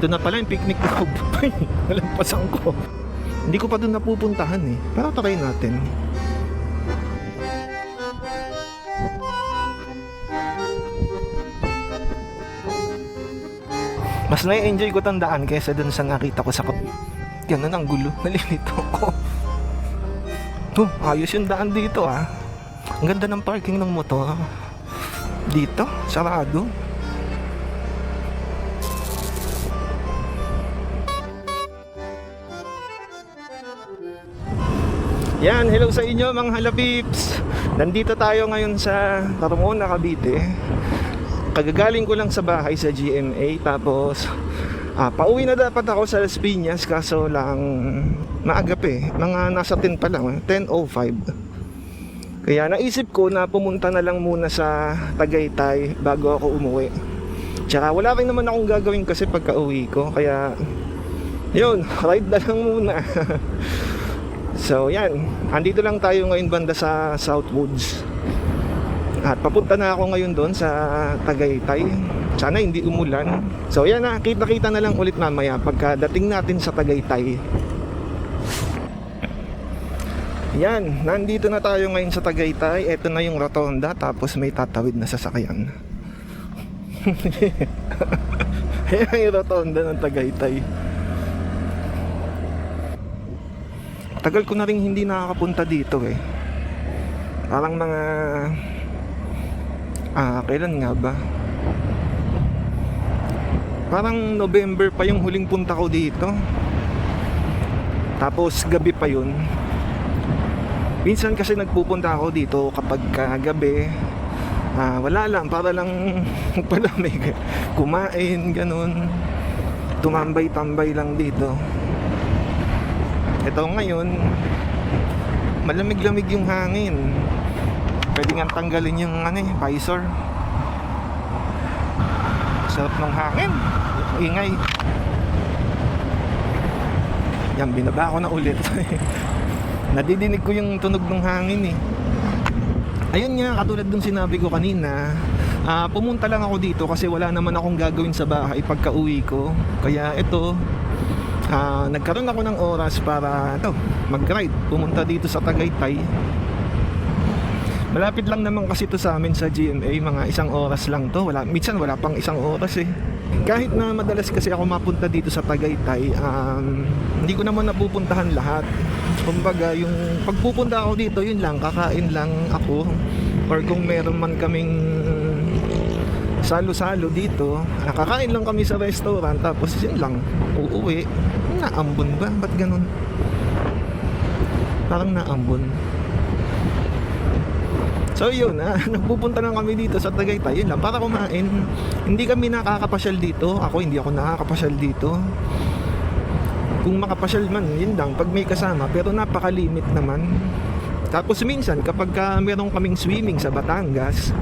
Ito na pala yung picnic. Ay, nalampasan ko. Hindi ko pa doon napupuntahan eh. Pero try natin. Mas na-enjoy ko tandaan kaysa dun sa nakita ko sa kap... Ganun ang gulo. Nalilito ko. Oh, ayos yung daan dito ah. Ang ganda ng parking ng motor. Dito, sarado. Yan, hello sa inyo mga halapips. Nandito tayo ngayon sa Carmona, Cavite. Kagagaling ko lang sa bahay sa GMA tapos ah, pauwi na dapat ako sa Las Piñas kaso lang maagap eh. Mga nasa 10 pa lang, 10.05. Kaya naisip ko na pumunta na lang muna sa Tagaytay bago ako umuwi. Tsaka wala rin naman akong gagawin kasi pagka uwi ko. Kaya yun, ride na lang muna. so yan, andito lang tayo ngayon banda sa Southwoods. At papunta na ako ngayon doon sa Tagaytay. Sana hindi umulan. So yan na, kita-kita na lang ulit mamaya pagka dating natin sa Tagaytay. Yan, nandito na tayo ngayon sa Tagaytay. Ito na yung rotonda tapos may tatawid na sasakyan. Yan yung rotonda ng Tagaytay. Tagal ko na rin hindi nakakapunta dito eh. Parang mga Ah, kailan nga ba? Parang November pa yung huling punta ko dito. Tapos gabi pa yun. Minsan kasi nagpupunta ako dito kapag gabi. Ah, wala lang, para lang palamig. Kumain, ganun. Tumambay-tambay lang dito. Ito ngayon, malamig-lamig yung hangin. Pwede nga tanggalin yung ano eh, visor. Sarap ng hangin. Ingay. Yan, binaba ko na ulit. Nadidinig ko yung tunog ng hangin eh. Ayun nga, katulad dun sinabi ko kanina, ah, pumunta lang ako dito kasi wala naman akong gagawin sa bahay pagka uwi ko. Kaya ito, ah, nagkaroon ako ng oras para ito, mag-ride. Pumunta dito sa Tagaytay. Malapit lang naman kasi to sa amin sa GMA, mga isang oras lang to. Wala, minsan wala pang isang oras eh. Kahit na madalas kasi ako mapunta dito sa Tagaytay, um, hindi ko naman napupuntahan lahat. Kumbaga, yung pagpupunta ako dito, yun lang, kakain lang ako. Or kung meron man kaming salo-salo dito, nakakain lang kami sa restaurant, tapos yun lang, uuwi. Naambon ba? Ba't ganun? Parang naambon. So yun, ah, nagpupunta lang kami dito sa Tagaytay, yun lang, para kumain. Hindi kami nakakapasyal dito. Ako hindi ako nakakapasyal dito. Kung makapasyal man, yun lang, pag may kasama. Pero napakalimit naman. Tapos minsan, kapag ka meron kaming swimming sa Batangas,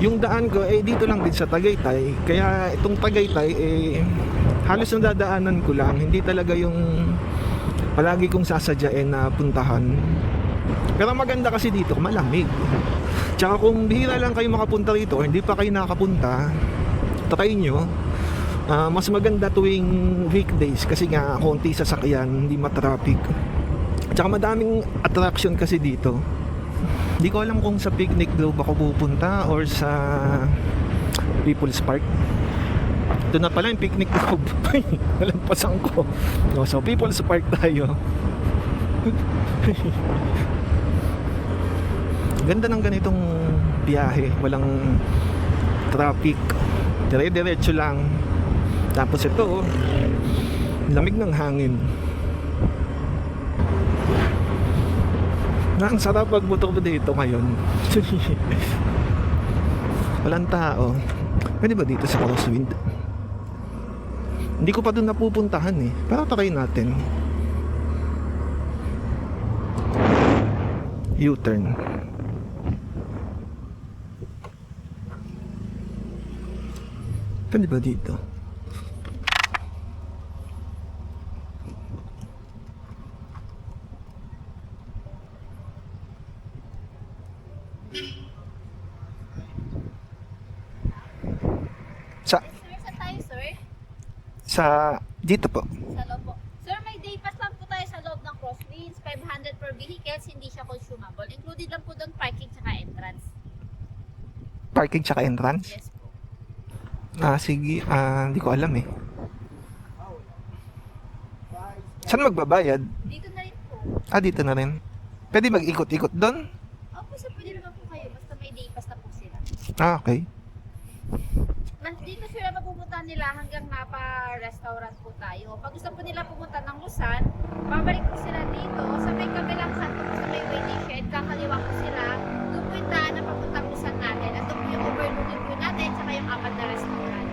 yung daan ko, eh dito lang din sa Tagaytay. Kaya itong Tagaytay, eh halos nadadaanan ko lang. Hindi talaga yung palagi kong sasadyain na puntahan. Pero maganda kasi dito, malamig. Tsaka kung bihira lang kayo makapunta rito, hindi pa kayo nakapunta, try nyo. Ah, mas maganda tuwing weekdays kasi nga konti sasakyan, hindi matraffic. Tsaka madaming attraction kasi dito. Hindi ko alam kung sa Picnic Grove ako pupunta or sa People's Park. Ito na pala yung Picnic. Ay, nalampasan ko. No, so People's Park tayo. Ganda ng ganitong biyahe, walang traffic. Dire-diretso lang. Tapos ito, oh, lamig ng hangin. Ang sarap magmotor dito ngayon. Walang tao. Pwede ba dito sa crosswind? Hindi ko pa doon napupuntahan eh. Pero try natin. U-turn. Pwede ba dito? Sa dito po. Sa loob po. Sir, may day pass lang po tayo sa loob ng Crosswinds. 500 per vehicles, hindi siya consumable. Included lang po doon parking tsaka entrance. Parking tsaka entrance. Yes po. Ah, sige. Ah, hindi ko alam eh. Saan magbabayad? Dito na rin po. Ah, dito na rin. Pwede mag-ikot-ikot doon? Opo, sir, pwede naman po kayo. Basta may day pass na po sila. Ah, okay. Mas dito sila mapupunta nila hanggang Napa restaurant po tayo. Pag gusto po nila pumunta ng Luzon, babalik po sila dito sa may kabilang kanto po sa may waiting shed. Kakaliwa po sila. Doon po yung daan na papuntang Luzon natin. At doon po yung overlooking view natin tsaka yung apat na restaurant.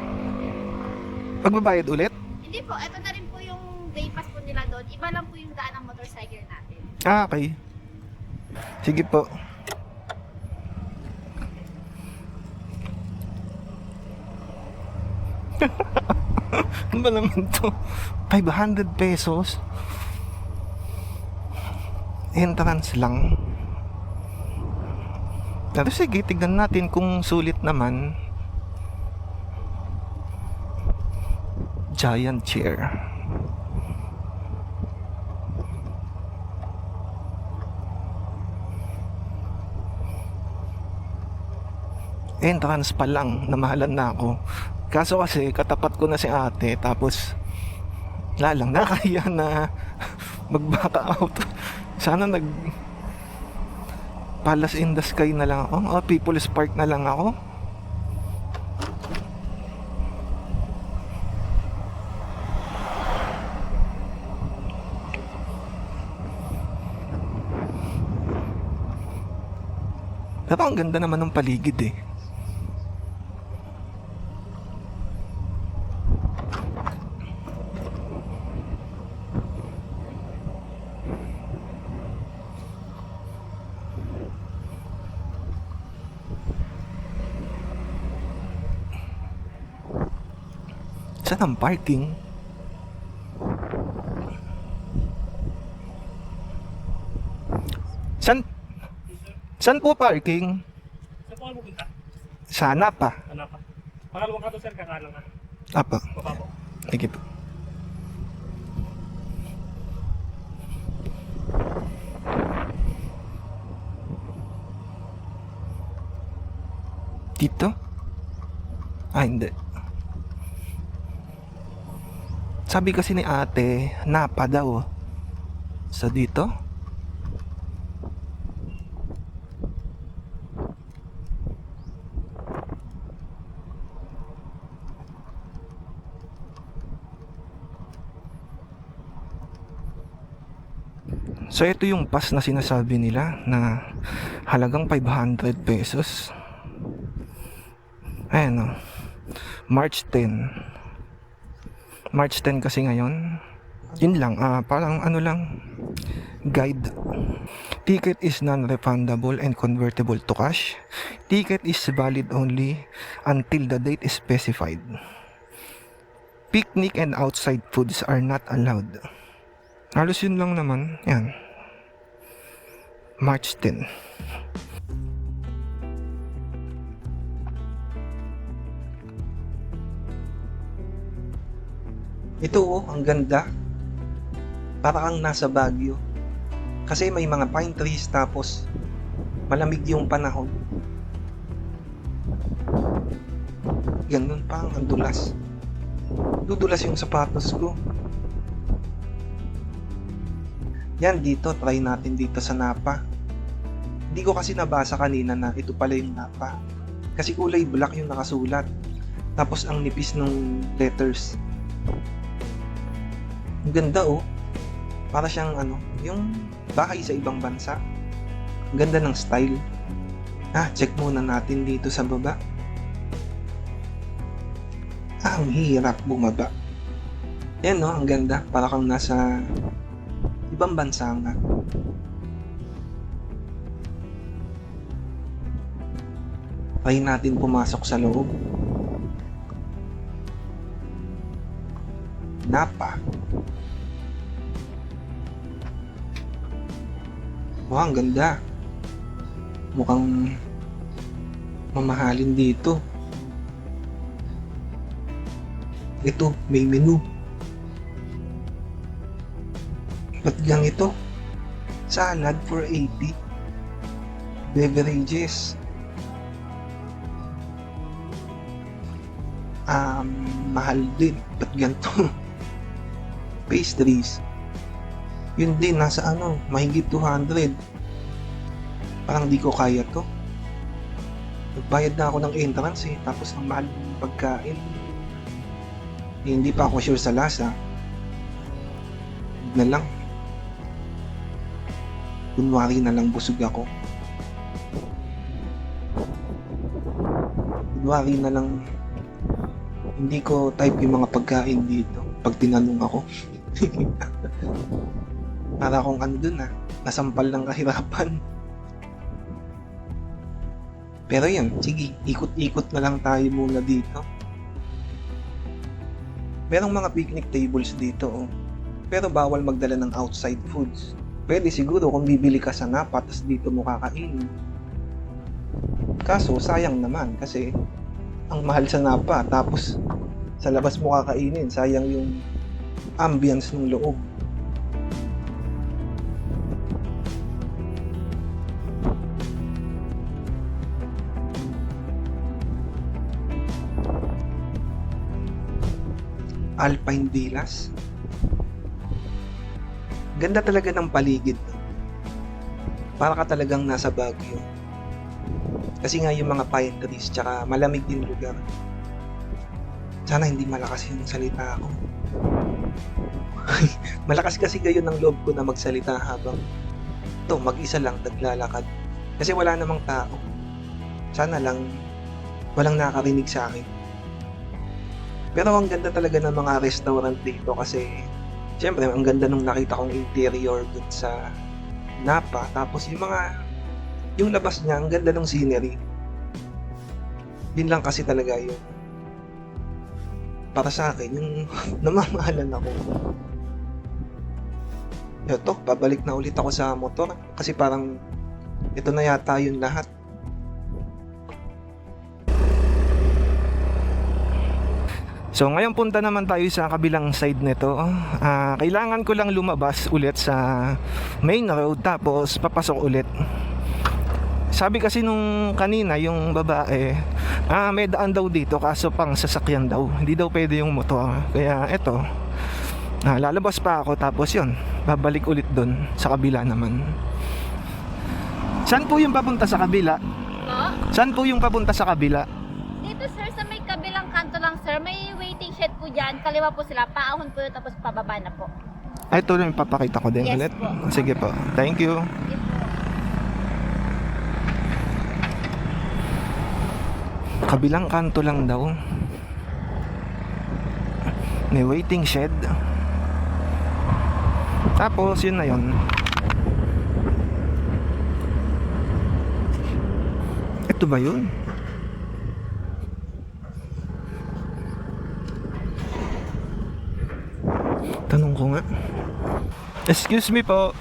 Magbabayad ulit? Hindi po, eto na rin po yung day pass po nila doon. Iba lang po yung daan ng motorcycle natin. Ah, okay. Sige po. Ano ba naman to? 500 pesos? Entrance lang. Pero sige, tignan natin kung sulit naman. Giant chair. entrance pa lang, namahalan na ako. Kaso kasi, katapat ko na si ate, tapos, wala lang, nakaya na mag-back out. Sana nag, Palace in the Sky na lang ako. O, People's Park na lang ako. Pero ang ganda naman ng paligid eh. Ang parking? San? San po parking? Saan po kayo pupunta? Sana pa. Ano pa? Pangalawang kato sir, kakanan ka. Apa. Baba po. Sige po. Dito? Ah, hindi. Sabi kasi ni ate, napa daw. Sa dito? So ito yung pass na sinasabi nila na halagang 500 pesos. Ayan o. March 10. March 10 kasi ngayon. Yun lang, ah, parang ano lang, guide. Ticket is non-refundable and convertible to cash. Ticket is valid only until the date is specified. Picnic and outside foods are not allowed. Halos yun lang naman. Yan. March 10. Ito oh, ang ganda. Para kang nasa Baguio. Kasi may mga pine trees tapos malamig yung panahon. Ganun pa ang dulas. Dudulas yung sapatos ko. Yan dito, try natin dito sa Napa. Hindi ko kasi nabasa kanina na ito pala yung Napa. Kasi kulay black yung nakasulat. Tapos ang nipis ng letters. Ang ganda oh. Para siyang ano, yung bahay sa ibang bansa. Ang ganda ng style. Ah, check muna natin dito sa baba. Ah, ang hirap bumaba. Yan no, ang ganda. Para kang nasa ibang bansa nga. Try natin pumasok sa loob. Napa. Wow, ang ganda. Mukhang mamahalin dito. Ito, may menu. Ba't lang ito? Salad for 80. Beverages. Um, mahal din. Ba't ganito? Pastries. Yun din, nasa ano, mahigit 200. Parang di ko kaya to. Nagbayad na ako ng entrance eh, tapos ang mahal ng pagkain. Eh, hindi pa ako sure sa lasa. Na lang. Kunwari na lang busog ako. Kunwari na lang hindi ko type yung mga pagkain dito pag tinanong ako. Para akong ano dun ah, nasampal ng kahirapan. Pero yan, sige, ikot-ikot na lang tayo muna dito. Merong mga picnic tables dito, oh. pero bawal magdala ng outside foods. Pwede siguro kung bibili ka sa Napa, tapos dito mo kakainin. Kaso, sayang naman kasi ang mahal sa Napa, tapos sa labas mo kakainin, sayang yung ambience ng loob. Alpine Villas. Ganda talaga ng paligid. Para ka talagang nasa Baguio. Kasi nga yung mga pine trees, tsaka malamig din lugar. Sana hindi malakas yung salita ko. malakas kasi gayon ng loob ko na magsalita habang to mag-isa lang naglalakad. Kasi wala namang tao. Sana lang walang nakarinig sa akin. Pero ang ganda talaga ng mga restaurant dito kasi Siyempre, ang ganda nung nakita kong interior dun sa Napa. Tapos yung mga, yung labas niya, ang ganda ng scenery. Yun lang kasi talaga yung para sa akin, yung namamahalan ako. Ito, pabalik na ulit ako sa motor kasi parang ito na yata yung lahat. So ngayon punta naman tayo sa kabilang side nito. Ah, kailangan ko lang lumabas ulit sa main road tapos papasok ulit. Sabi kasi nung kanina yung babae, ah may daan daw dito kaso pang sasakyan daw. Hindi daw pwede yung motor. Kaya eto, ah, lalabas pa ako tapos yon babalik ulit doon sa kabila naman. Saan po yung papunta sa kabila? Po? Saan po yung papunta sa kabila? Dito sir, sa may kabilang kanto lang sir, may shed po dyan. Kaliwa po sila, paahon po yun, tapos pababa na po. Ay, ito lang yung papakita ko din Yes ulit. po. Sige po. Thank you. Yes po. Kabilang kanto lang daw. May waiting shed. Tapos, yun na yun. Ito ba yun? Tanong ko nga. Excuse me po.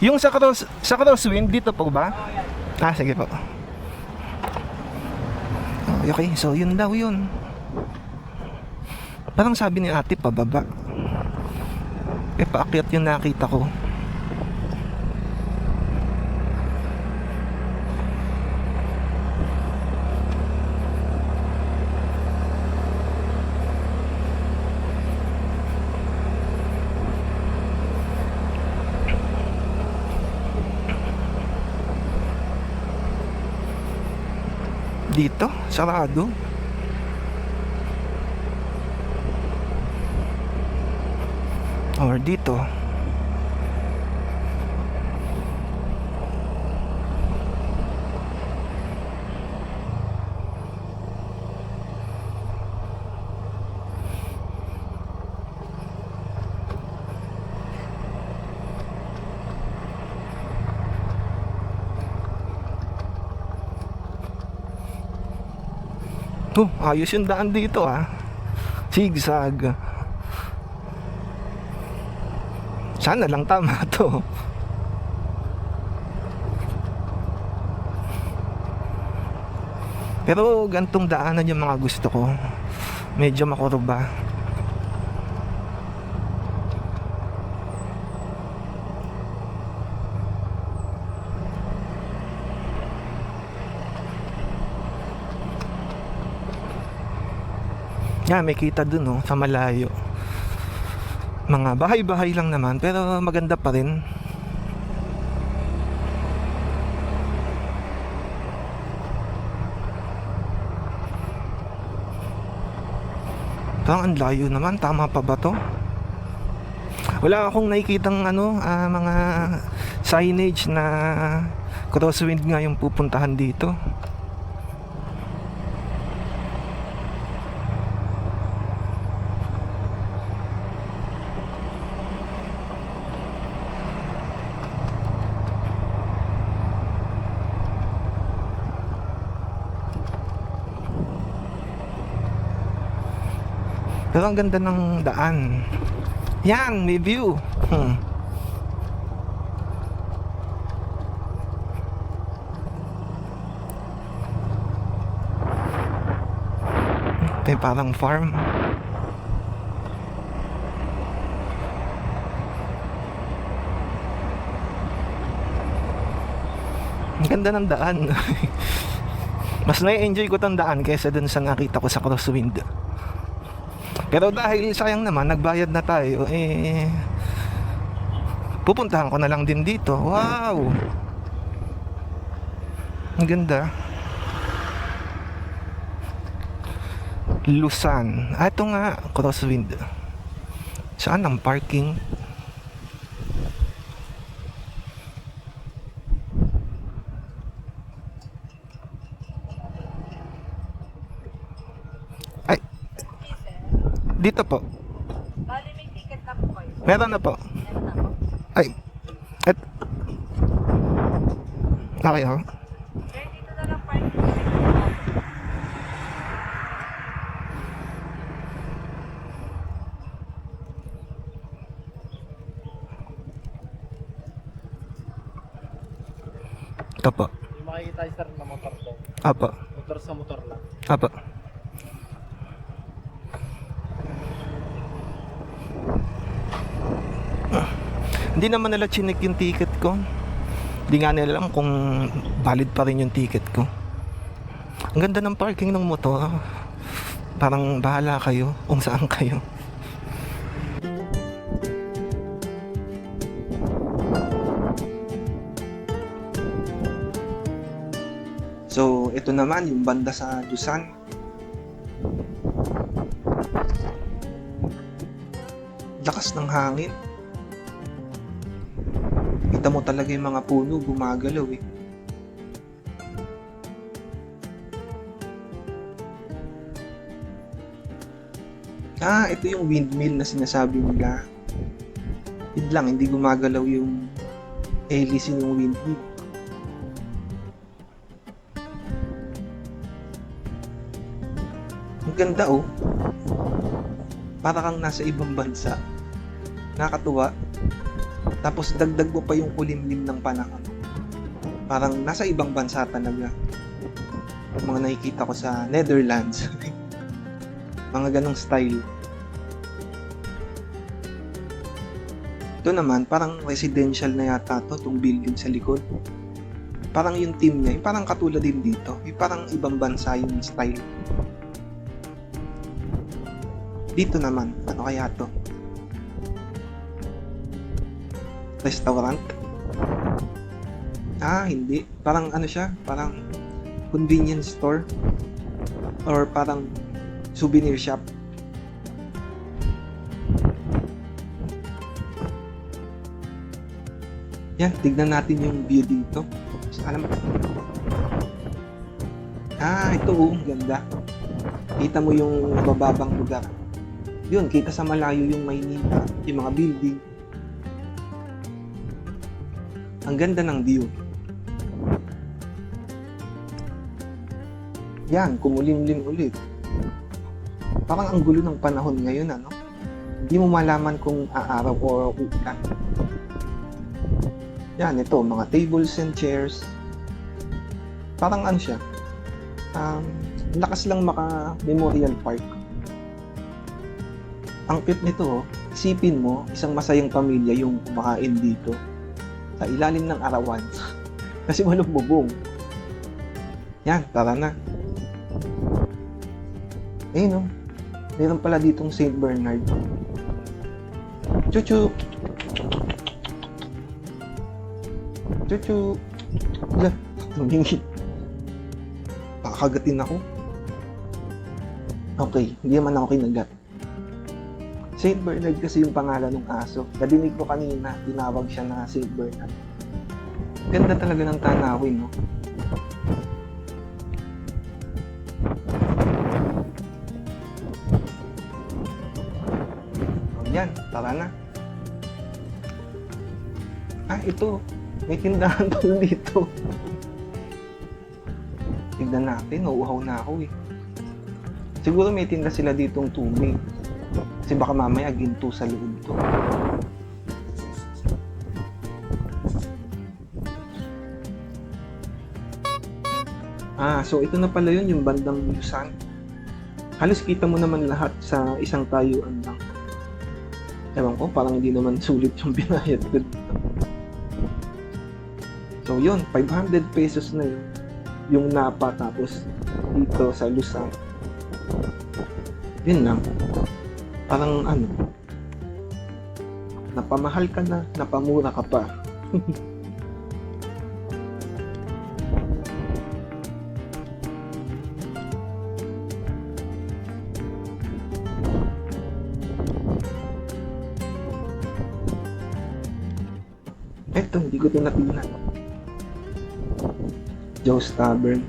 Yung sa cross, sa crosswind, dito po ba? Ah, sige po. Okay, so yun daw yun. Parang sabi ni ate, pababa. Eh, paakyat yung nakita ko. Dito, sarado. Or dito. Oh, ayos yung daan dito ah. Zigzag. Sana lang tama to. Pero gantong daanan yung mga gusto ko. Medyo makurba. Yan, may kita dun oh, sa malayo. Mga bahay-bahay lang naman, pero maganda pa rin. Parang ang layo naman, tama pa ba to? Wala akong nakikitang ano, ah, mga signage na crosswind nga yung pupuntahan dito. Pero ang ganda ng daan. Yan, may view. Hmm. Yung parang farm. Ang ganda ng daan. Mas na-enjoy ko tong daan kaysa dun sa nakita ko sa crosswind. Pero dahil sayang naman, nagbayad na tayo, eh, pupuntahan ko na lang din dito. Wow! Ang ganda. Lusan. Ah, ito nga, crosswind. Saan ang parking? Dito po. Bali, may ticket na po kayo. Meron na po. Meron na po. Ay. Et. Okay, oh. Kaya dito na lang parking. Ito po. Yung makikita sir na motor to. Apo. Motor sa motor lang. Apo. Hindi naman nila chinik yung ticket ko. Hindi nga nila alam kung valid pa rin yung ticket ko. Ang ganda ng parking ng motor. Parang bahala kayo kung saan kayo. So, ito naman yung banda sa Dusan. Lakas ng hangin. Kita mo talaga yung mga puno gumagalaw eh. Ah, ito yung windmill na sinasabi nila. Yun lang, hindi gumagalaw yung hélice ng windmill. Ang ganda oh. Para kang nasa ibang bansa. Nakakatuwa. Tapos dagdag mo pa yung kulimlim ng panahon. Parang nasa ibang bansa talaga. Mga nakikita ko sa Netherlands. mga ganong style. Ito naman, parang residential na yata to, itong building sa likod. Parang yung team niya, yung parang katulad din dito. Yung parang ibang bansa yung style. Dito naman, ano kaya to? Restaurant? Ah, hindi. Parang ano siya? Parang convenience store? Or parang souvenir shop? Yan, tignan natin yung view dito. Alam Ah, ito oh, ganda. Kita mo yung mababang lugar. Yun, kita sa malayo yung Maynila, yung mga building. Ang ganda ng view. Yan, kumulimlim ulit. Parang ang gulo ng panahon ngayon, ano? Hindi mo malaman kung aaraw o ulan. Yan, ito, mga tables and chairs. Parang ano siya? Um, lakas lang maka Memorial Park. Ang cute nito, oh. isipin mo, isang masayang pamilya yung kumakain dito sa ilalim ng arawan. Kasi walang bubong. Yan, tara na. Ayun oh. Meron pala ditong St. Bernard. Chuchu! Chuchu! Ala, tumingin. Pakagatin ako. Okay, hindi naman ako kinagat. St. Bernard kasi yung pangalan ng aso. Nadinig ko kanina, tinawag siya na St. Bernard. Ganda talaga ng tanawin, no? Oh, yan, tara na. Ah, ito. May tindahan pala dito. Tignan natin, nauuhaw na ako eh. Siguro may tinda sila ditong tubig. Kasi baka mamaya ginto sa loob to. Ah, so ito na pala yun, yung bandang Busan. Halos kita mo naman lahat sa isang tayuan lang. Ewan ko, parang hindi naman sulit yung binayad ko dito. So yun, 500 pesos na yun. Yung napa tapos dito sa Lusang. Yun lang. Parang ano, napamahal ka na, napamura ka pa. Eto, hindi ko ito natingnan. Joe's Tavern.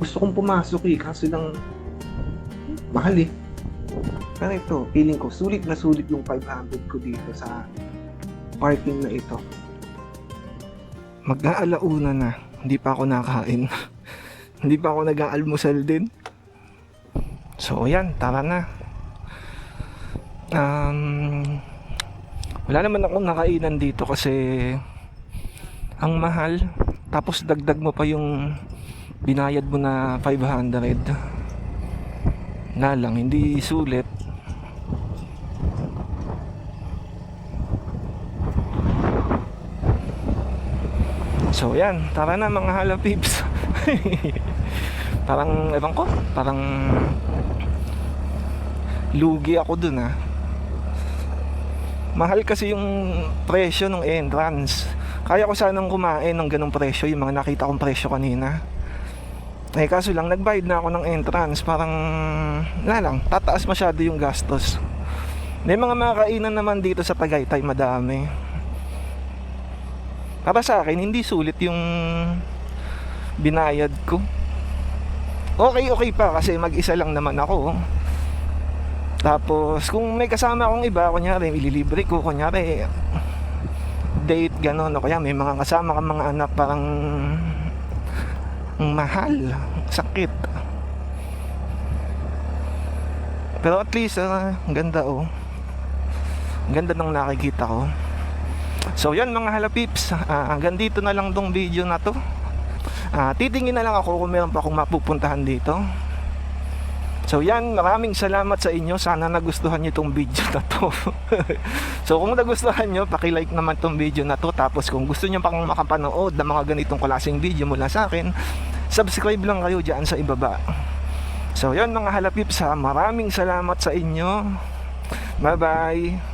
Gusto kong pumasok eh, kaso lang mahal eh. Pero ito, feeling ko, sulit na sulit yung 500 ko dito sa parking na ito. Mag-aalauna na, hindi pa ako nakain. hindi pa ako nag-aalmusal din. So, yan, tara na. Um, wala naman akong nakainan dito kasi ang mahal. Tapos dagdag mo pa yung binayad mo na 500 na lang, hindi sulit. So yan, tara na mga halapips. parang, ewan ko, parang lugi ako dun ah. Mahal kasi yung presyo ng entrance. Kaya ko sanang kumain ng ganong presyo, yung mga nakita kong presyo kanina. Eh kaso lang, nagbayad na ako ng entrance. Parang, wala lang, tataas masyado yung gastos. May mga makakainan naman dito sa Tagaytay, madami. Para sa akin, hindi sulit yung binayad ko. Okay, okay pa kasi mag-isa lang naman ako. Tapos, kung may kasama akong iba, kunyari, ililibre ko, kunyari, date, gano'n, o kaya may mga kasama kang mga anak, parang ang mahal, sakit. Pero at least, ang ganda oh. Ganda ng nakikita ko. So yan mga halapips, ah, hanggang dito na lang tong video na to. Ah, titingin na lang ako kung meron pa akong mapupuntahan dito. So yan, maraming salamat sa inyo. Sana nagustuhan nyo itong video na to. so kung nagustuhan nyo, pakilike naman itong video na to. Tapos kung gusto nyo pang makapanood ng mga ganitong klaseng video mula sa akin, subscribe lang kayo dyan sa ibaba. So yan mga halapips ha, maraming salamat sa inyo. Bye bye.